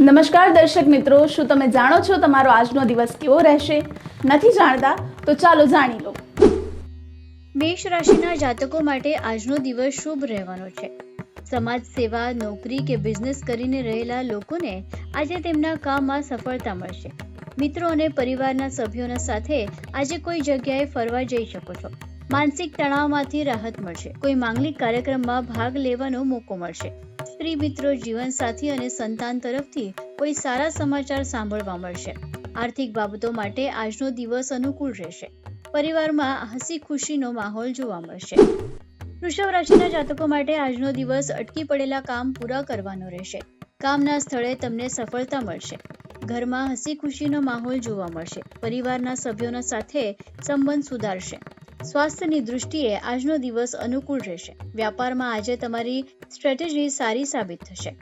નમસ્કાર દર્શક મિત્રો, શું તમે જાણો છો તમારો આજનો દિવસ કેવો રહેશે? નથી જાણતા તો ચાલો જાણી લો. મેષ રાશિના જાતકો માટે આજનો દિવસ શુભ રહેવાનો છે. સમાજ સેવા, નોકરી કે બિઝનેસ કરીને રહેલા લોકોને આજે તેમના કામમાં સફળતા મળશે. મિત્રો અને પરિવારના સભ્યોના સાથે આજે કોઈ જગ્યાએ ફરવા જઈ શકો છો. માનસિક તણાવમાંથી રાહત મળશે. કોઈ માંગલિક કાર્યક્રમમાં ભાગ લેવાનો મોકો મળશે. સ્ત્રી મિત્રો જીવનસાથી અને સંતાન તરફથી કોઈ સારા સમાચાર સાંભળવા મળશે. આર્થિક બાબતો માટે આજનો દિવસ અનુકૂળ રહેશે. પરિવારમાં હસી ખુશીનો માહોલ જોવા મળશે. વૃષભ રાશિના જાતકો માટે આજનો દિવસ અટકી પડેલા કામ પૂરા કરવાનો રહેશે. કામના સ્થળે તમને સફળતા મળશે. ઘરમાં હસી ખુશીનો માહોલ જોવા મળશે. પરિવારના સભ્યોના સાથે સંબંધ સુધારશે. સ્વાસ્થ્યની દૃષ્ટિએ આજનો દિવસ અનુકૂળ રહેશે. વ્યાપારમાં આજે તમારી સ્ટ્રેટેજી સારી સાબિત થશે.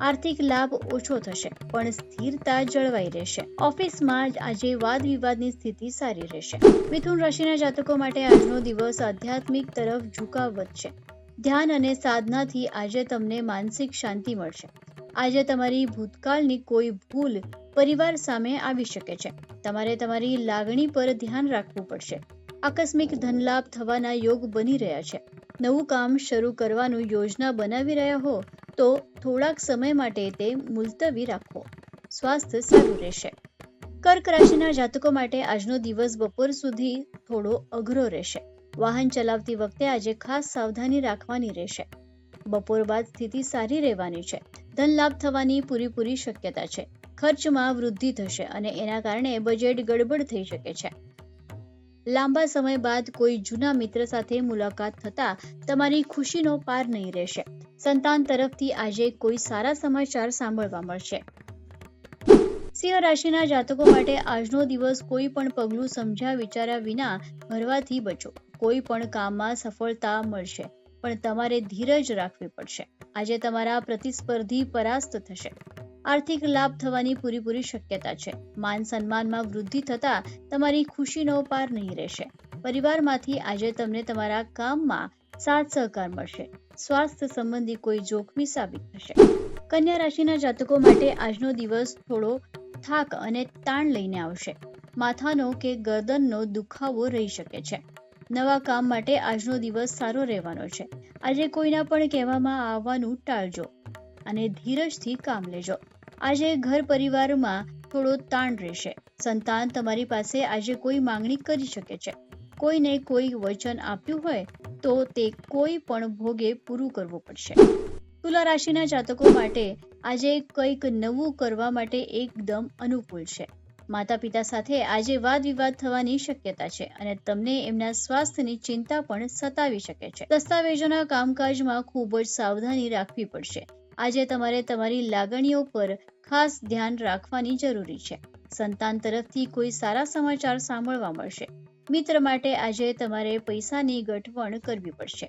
આર્થિક લાભ ઓછો થશે, પણ સ્થિરતા જળવાઈ રહેશે. ઓફિસમાં આજે વાદ વિવાદની સ્થિતિ સારી રહેશે. મિથુન રાશિના જાતકો માટે આજનો દિવસ આધ્યાત્મિક તરફ ઝુકાવ વધશે. ધ્યાન અને સાધનાથી આજે તમને માનસિક શાંતિ મળશે. આજે તમારી ભૂતકાળની કોઈ ભૂલ પરિવાર સામે આવી શકે છે. તમારે તમારી લાગણી પર ધ્યાન રાખવું પડશે. આકસ્મિક ધનલાભ થવાના યોગ બની રહ્યા છે. નવું કામ શરૂ કરવાનું યોજના બનાવી રહ્યા હો, તો થોડાક સમય માટે તે મુલતવી રાખો. સ્વાસ્થ્ય સારું રહેશે. કર્ક રાશિના જાતકો માટે આજનો દિવસ બપોર સુધી થોડો અઘરો રહેશે. વાહન ચલાવતી વખતે આજે ખાસ સાવધાની રાખવાની રહેશે. બપોર બાદ સ્થિતિ સારી રહેવાની છે. ધન લાભ થવાની પૂરેપૂરી શક્યતા છે. ખર્ચમાં વૃદ્ધિ થશે અને એના કારણે બજેટ ગડબડ થઈ શકે છે. લાંબા સમય બાદ કોઈ જૂના મિત્ર સાથે મુલાકાત થતા તમારી ખુશીનો પાર નહીં રહેશે. સંતાન તરફથી આજે કોઈ સારા સમાચાર સાંભળવા મળશે. સિંહ રાશિના જાતકો માટે આજનો દિવસ કોઈ પણ પગલું સમજ્યા વિચાર્યા વિના ભરવાથી બચો. કોઈ પણ કામમાં સફળતા મળશે, પણ તમારે ધીરજ રાખવી પડશે. આજે તમારા પ્રતિસ્પર્ધી પરાસ્ત થશે. આર્થિક લાભ થવાની પૂરેપૂરી શક્યતા છે. માન સન્માનમાં વૃદ્ધિ થતા તમારી ખુશીનો પાર નહીં રહેશે. પરિવારમાંથી આજે તમને તમારા કામમાં સાથ સહકાર મળશે. સ્વાસ્થ્ય સંબંધી કોઈ જોખમી સાબિત થશે. કન્યા રાશિના જાતકો માટે આજનો દિવસ થોડો થાક અને તાણ લઈને આવશે. માથાનો કે ગરદનનો દુખાવો રહી શકે છે. નવા કામ માટે આજનો દિવસ સારો રહેવાનો છે. આજે કોઈના પણ કહેવામાં આવવાનું ટાળજો અને ધીરજથી કામ લેજો. આજે ઘર પરિવારમાં થોડો તાણ રહેશે. સંતાન તમારી પાસે આજે કોઈ માંગણી કરી શકે છે. કોઈને કોઈ વચન આપ્યું હોય તો તે કોઈ પણ ભોગે પૂરું કરવું પડશે. તુલા રાશિના જાતકો માટે આજે કંઈક નવું કરવા માટે એકદમ અનુકૂળ છે. માતા પિતા સાથે આજે વાદ વિવાદ થવાની શક્યતા છે અને તમને એમના સ્વાસ્થ્યની ચિંતા પણ સતાવી શકે છે. દસ્તાવેજોના કામકાજમાં ખૂબ જ સાવધાની રાખવી પડશે. આજે તમારે તમારી લાગણીઓ પર ખાસ ધ્યાન રાખવાની જરૂરી છે. સંતાન તરફથી કોઈ સારા સમાચાર સાંભળવા મળશે. મિત્ર માટે આજે તમારે પૈસાની ગઠવણ કરવી પડશે.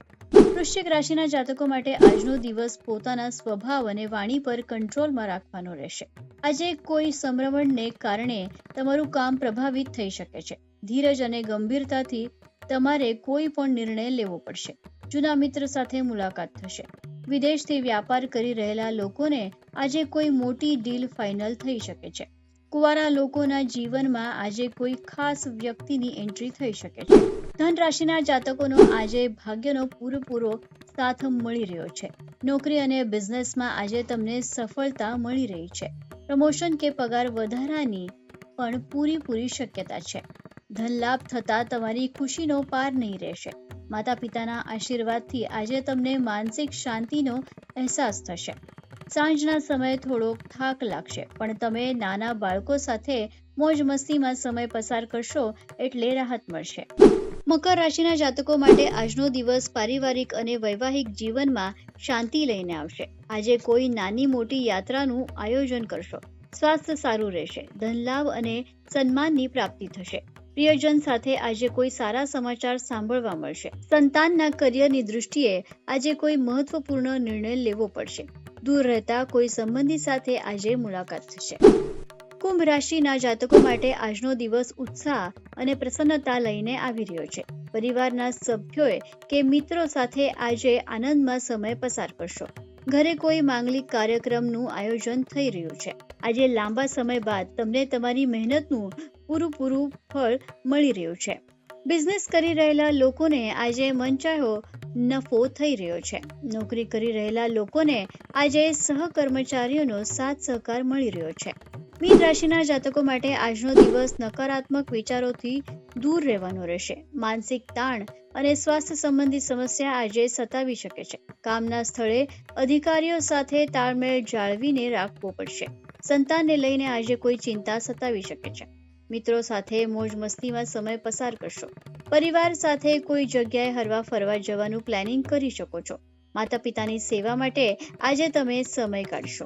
વૃશ્ચિક રાશિના જાતકો માટે આજનો દિવસ પોતાના સ્વભાવ અને વાણી પર કંટ્રોલમાં રાખવાનો રહેશે. આજે કોઈ સંભ્રમણને કારણે તમારું કામ પ્રભાવિત થઈ શકે છે. ધીરજ અને ગંભીરતાથી તમારે કોઈ પણ નિર્ણય લેવો પડશે. જૂના મિત્ર સાથે મુલાકાત થશે. વિદેશથી વ્યાપાર કરી રહેલા લોકોને આજે કોઈ મોટી ડીલ ફાઇનલ થઈ શકે છે. કુવારા લોકોના જીવનમાં આજે કોઈ ખાસ વ્યક્તિની એન્ટ્રી થઈ શકે છે. ધન રાશિના જાતકોનો આજે ભાગ્યનો પૂરેપૂરો સાથ મળી રહ્યો છે. નોકરી અને બિઝનેસમાં આજે તમને સફળતા મળી રહી છે. પ્રમોશન કે પગાર વધારાની પણ પૂરેપૂરી શક્યતા છે. ધન લાભ થતા તમારી ખુશીનો પાર નહીં રહેશે. માતા પિતાના આશીર્વાદથી આજે તમને માનસિક શાંતિનો અહેસાસ થશે. સાંજના સમયે થોડો થાક લાગશે, પણ તમે નાના બાળકો સાથે મોજ મસ્તીમાં સમય પસાર કરશો એટલે રાહત મળશે. મકર રાશિના જાતકો માટે આજનો દિવસ પારિવારિક અને વૈવાહિક જીવનમાં શાંતિ લઈને આવશે. આજે કોઈ નાની મોટી યાત્રાનું આયોજન કરશો. સ્વાસ્થ્ય સારું રહેશે, ધનલાભ અને સન્માનની પ્રાપ્તિ થશે. પ્રિયજન સાથે આજે કોઈ સારા સમાચાર સાંભળવા મળશે. સંતાનના કરિયરની દૃષ્ટિએ આજે કોઈ મહત્વપૂર્ણ નિર્ણય લેવો પડશે. દૂર રહેતા કોઈ સંબંધી સાથે આજે મુલાકાત થશે. કુંભ રાશિના જાતકો માટે આજનો દિવસ ઉત્સાહ અને પ્રસન્નતા લઈને આવી રહ્યો છે. પરિવારના સભ્યોએ કે મિત્રો સાથે આજે આનંદમાં સમય પસાર કરશો. ઘરે કોઈ માંગલિક કાર્યક્રમનું આયોજન થઈ રહ્યું છે. આજે લાંબા સમય બાદ તમને તમારી મહેનતનું પૂરું ફળ મળી રહ્યું છે. બિઝનેસ કરી રહેલા લોકોને આજે મનચાહ્યો નફો થઈ રહ્યો છે. નોકરી કરી રહેલા લોકોને આજે સહકર્મચારીઓનો સાથ સહકાર મળી રહ્યો છે. મીન રાશિના જાતકો માટે આજનો દિવસ નકારાત્મક વિચારોથી દૂર રહેવાનો રહેશે. માનસિક તાણ અને સ્વાસ્થ્ય સંબંધી સમસ્યા આજે સતાવી શકે છે. કામના સ્થળે અધિકારીઓ સાથે તાળમેળ જાળવીને રાખવો પડશે. સંતાનને લઈને આજે કોઈ ચિંતા સતાવી શકે છે. મિત્રો સાથે મોજ મસ્તીમાં સમય પસાર કરશો. પરિવાર સાથે કોઈ જગ્યાએ હરવા ફરવા જવાનું પ્લાનિંગ કરી શકો છો. માતા પિતાની સેવા માટે આજે તમે સમય કાઢશો.